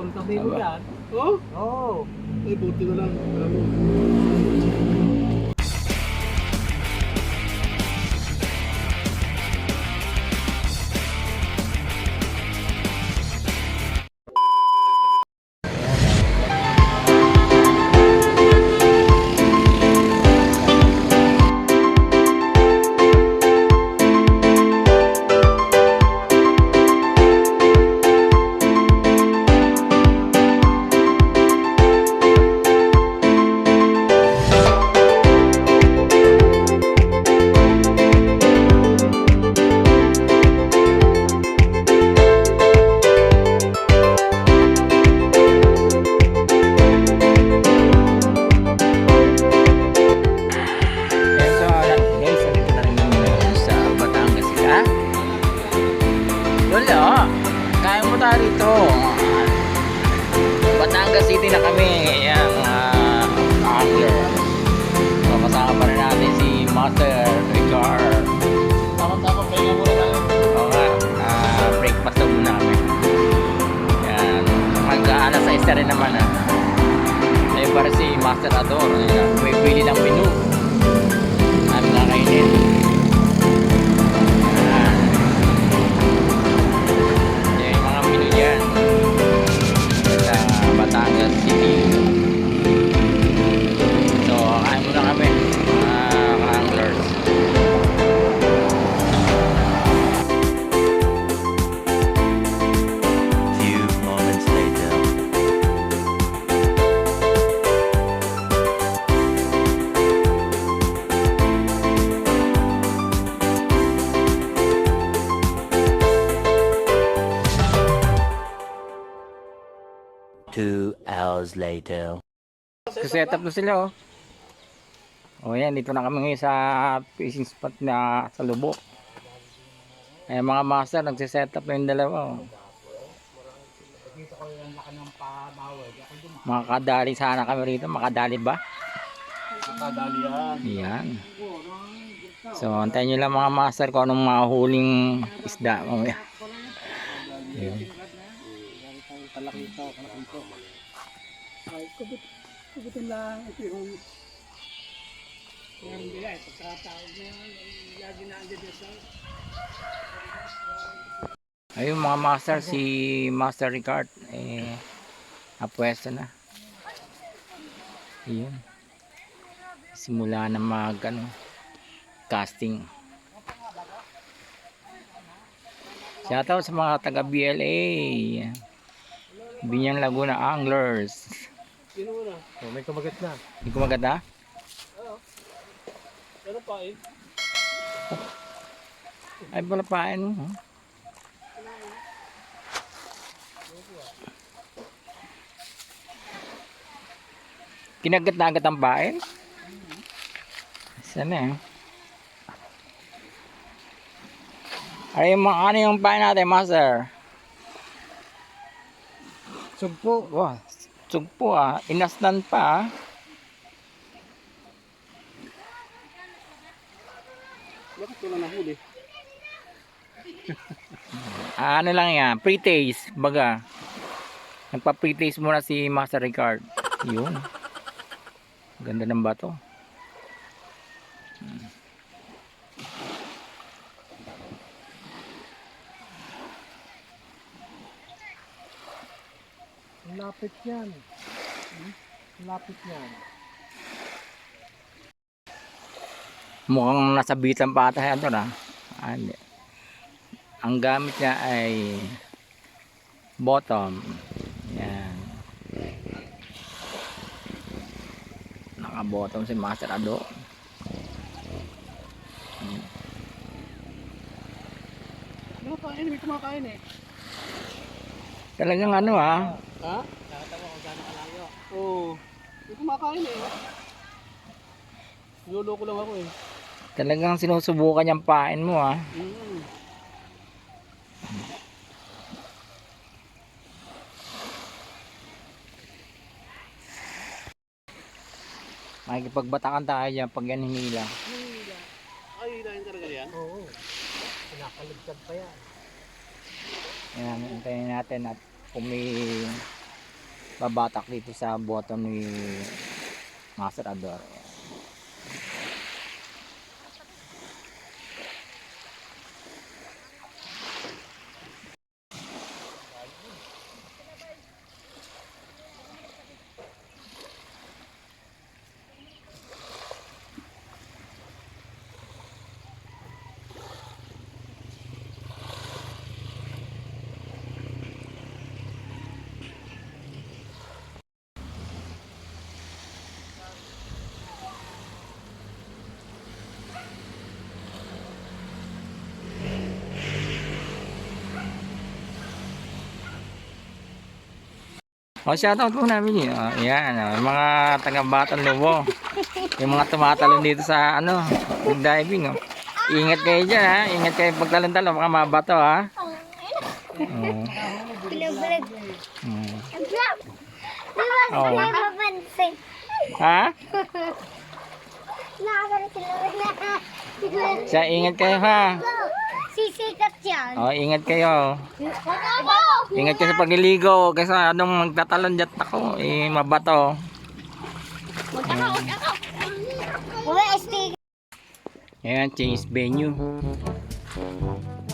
Pagtabi mo Aba. yan. Oh? Oo. Ay, buti na lang. Alam isa rin naman ah. Ayun para si Master Ador, ayun, bumibili ng menu. Hours later. Set up na sila oh. O yan, dito na kami ngayon sa fishing spot na sa Lubok. Ayan mga master, nagsiset up na yung dalawa oh. Makakadali sana kami rito, makadali ba? Kadali yan. Yan. So, antayin nyo lang mga master kung anong mahuling isda mamaya. Yun. Kubit. Kubitin lang. Ito yung... Meron nila eh. Pagkatawag na yan. Lagi na andyan sa... Ayun mga master, si Master Ricard, eh, apwesto na. Ayun. Simula na mag, ano, casting. Shoutout sa mga taga BLA. Binyang Laguna Anglers. Sino mo na? Oh, may kumagat na. Hindi ko maganda? Ano pa eh? Ay, palapain mo. oh. Kinagat na agad ang bael? Sana eh. Ay, mga ano yung pain natin, master? Sugpo. Wow, sugpo ah. Inasnan pa ah. Bakit nahuli? Ah, ano lang yan, pre-taste, baga. Nagpa-pre-taste muna si Master Ricard. Yun. Ganda ng bato. Ang lapit yan. Hmm? Lapit yan. Mukhang nasa bitan pa ata yan doon ah. Ah, hindi. Ang gamit niya ay bottom. Yan. Naka-bottom si Master Ado. Kumakain, may kumakain eh. Talagang ano ah. Ha? Nakatawa kung gano'n kalayo. Oo. May kumakain eh. Niloloko lang ako eh. Talagang sinusubukan yung pain mo ah. Mm. Makikipagbatakan tayo dyan pag yan hinila. Ay, hilahin talaga yan? Oo. Pinakaligtad pa yan. Yan, hintayin natin at kung may babatak dito sa buhaton ni Master Adoro O, shoutout po namin yun. O, yan, o, yung mga taga-batang lubo. Yung mga tumatalon dito sa, ano, diving, o. Ingat kayo dyan, ha. Ingat kayo pagtalon-talon. Baka mabato, ha. Oo. Bilag-bilag. Mm. Diba Oo. sila mapansin? Ha? Na. Siya, ingat kayo, ha. Sisikat yan. O, ingat kayo. Ako! Ingat kayo sa pagliligo. Kasi anong magtatalon dyan ako, eh, mabato. Ayan, change venue.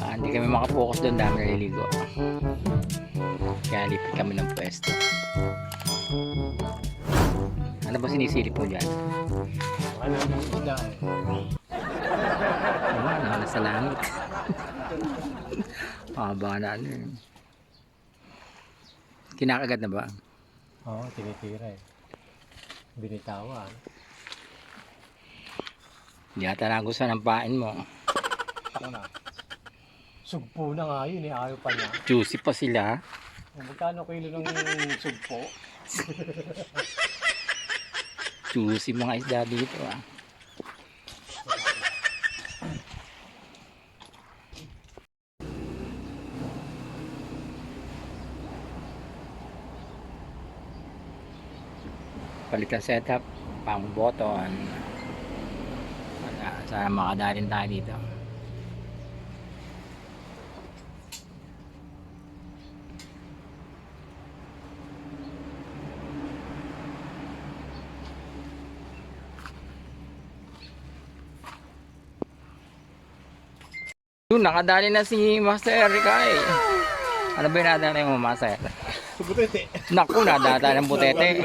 Ah, hindi kami makapokus doon, dami naliligo. Kaya lipit kami ng pwesto. Ano ba sinisilip mo dyan? Ano ano, nasa langit. Mahaba na ano yun. Kinakagat na ba? Oo, tinitira eh. Binitawan. Hindi ata nagustuhan ng pain mo. Ano na? Sugpo na nga yun eh, ayaw pa niya. Juicy pa sila. Magkano kilo ng sugpo? Juicy mga isda dito ah. Palitan setup, pang button. Wala, Sana makadalin tayo dito. Yun, nakadali na si Master Ricay. Ano ba yung nadali mo, Master? Subutete. Naku, nadata ng butete.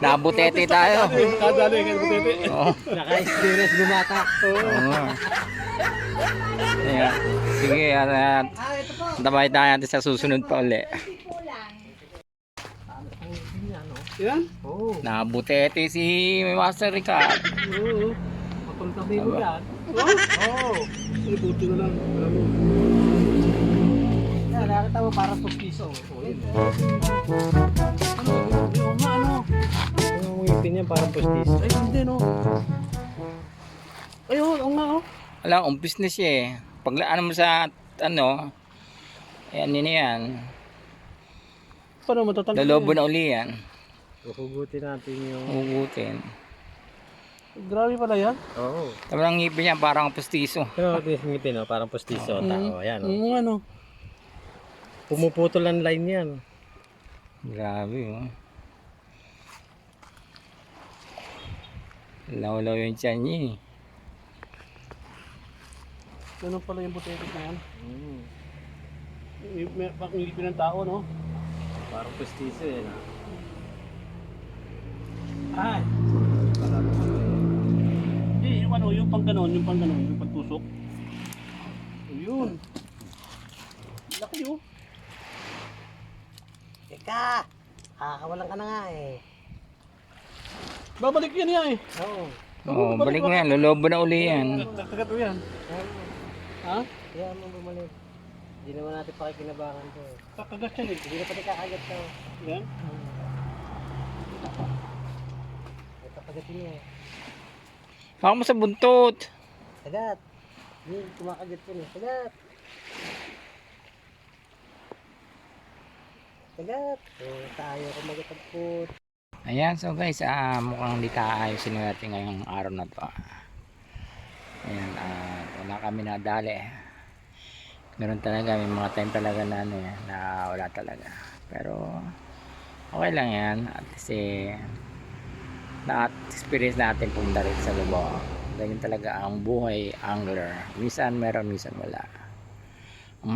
Nabutete tayo. Kadali ka subutete. Oo. Naka-experience bumata. Oo. Ayan. Sige, at tabay tayo natin sa susunod pa uli. Yan? Oo. Nabutete si Master Ricard. Oo. Papunta Aba. yan. Oo. Oo. Ay, buti na lang. Alam mo. Parang 2 piso. Oo, yun. Ano? Yung nga, ano? Yung ngipin niya parang pustiso. Ay, hindi, no? Ayun, oo nga, oh. Wala, umpis na siya eh. Paglaan mo sa, ano, ayan yun na yan. Paano matatanggal Lalobo na uli yan. Huhugutin natin yung... Hugutin. Grabe pala yan. Oo. Tama ng ngipin niya, parang pustiso. Pero ngipin, no? parang pustiso. Mm. Tao, yan. Oo, ano? Pumuputol ang line yan. Grabe, oh. Law-law yung tiyan niya eh. Ganun pala yung butetik na yan. Mm. May ngipin ng tao, no? Parang pustiso eh, no? Ay! Hindi, yung ano, yung pang ganon, yung pang ganon, yung pagtusok. Ayun. Laki oh. Teka, kakawalan ka na nga eh. Babalik yan yan eh. Oo. Oo, balik mo yan. Lolobo na uli yan. Nagtagat mo yan. Ha? Kaya mo bumalik. Hindi naman natin pakikinabangan to eh. Kakagat yan eh. Hindi na pati kakagat to. Yan. Ito kagatin niya eh. Baka mo sa buntot. Kagat. Hindi, kumakagat yun eh. Kagat. Kagat. Eh, tayo kumagatagput. Ayan, so guys, ah, mukhang hindi kaayusin na natin ngayong araw na to. Ayan, ah, wala kami nadali. Meron talaga, may mga time talaga na ano eh, na wala talaga. Pero, okay lang yan at kasi na-experience natin pumunta rin sa Lubao ganyan talaga ang buhay angler minsan meron minsan wala ang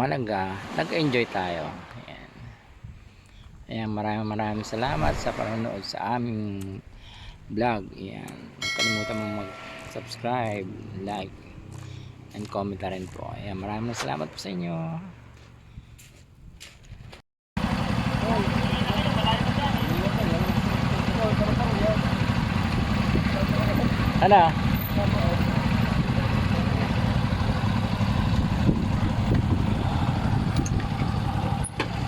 nag-enjoy tayo ayan. maraming maraming salamat sa panonood sa aming vlog. Ayan huwag kalimutan mo mag subscribe like and comment na rin po. Ayan maraming salamat po sa inyo. Ano?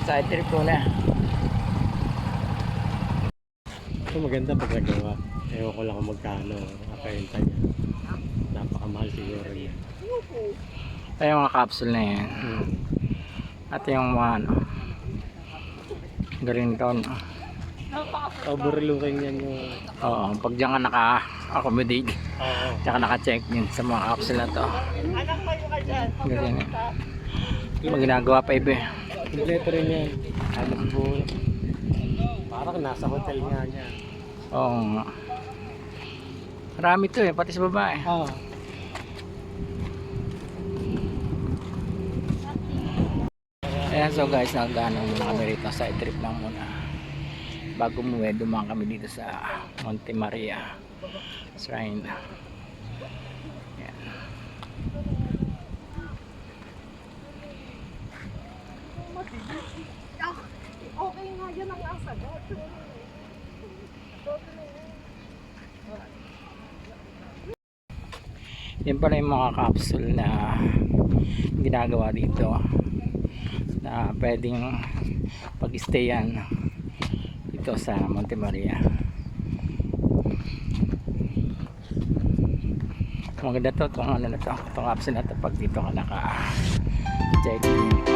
Side trip ko na Ito maganda pag nagawa. Ewan ko lang kung magkano kapenta niya. Napakamahal siguro yan. ay yung mga capsule na yan Hmm. at yung mga ano green town Overlooking yan yung... oo pag dyan ka naka accommodate Oo. tsaka naka check in sa mga capsule na to ganyan pag ginagawa pa iba eh. Kompleto rin yan. Alam po. Parang nasa hotel nga niya. Oo nga marami to eh pati sa babae Oo. Ayan so guys, nagano kami rito sa trip lang muna. Bago umuwi, dumaan kami dito sa Monte Maria Shrine. Ayan. Yan pala yung mga capsule na ginagawa dito na pwedeng pag-stayan dito sa Monte Maria. Maganda to itong ano na to itong option na to pag dito ka naka check in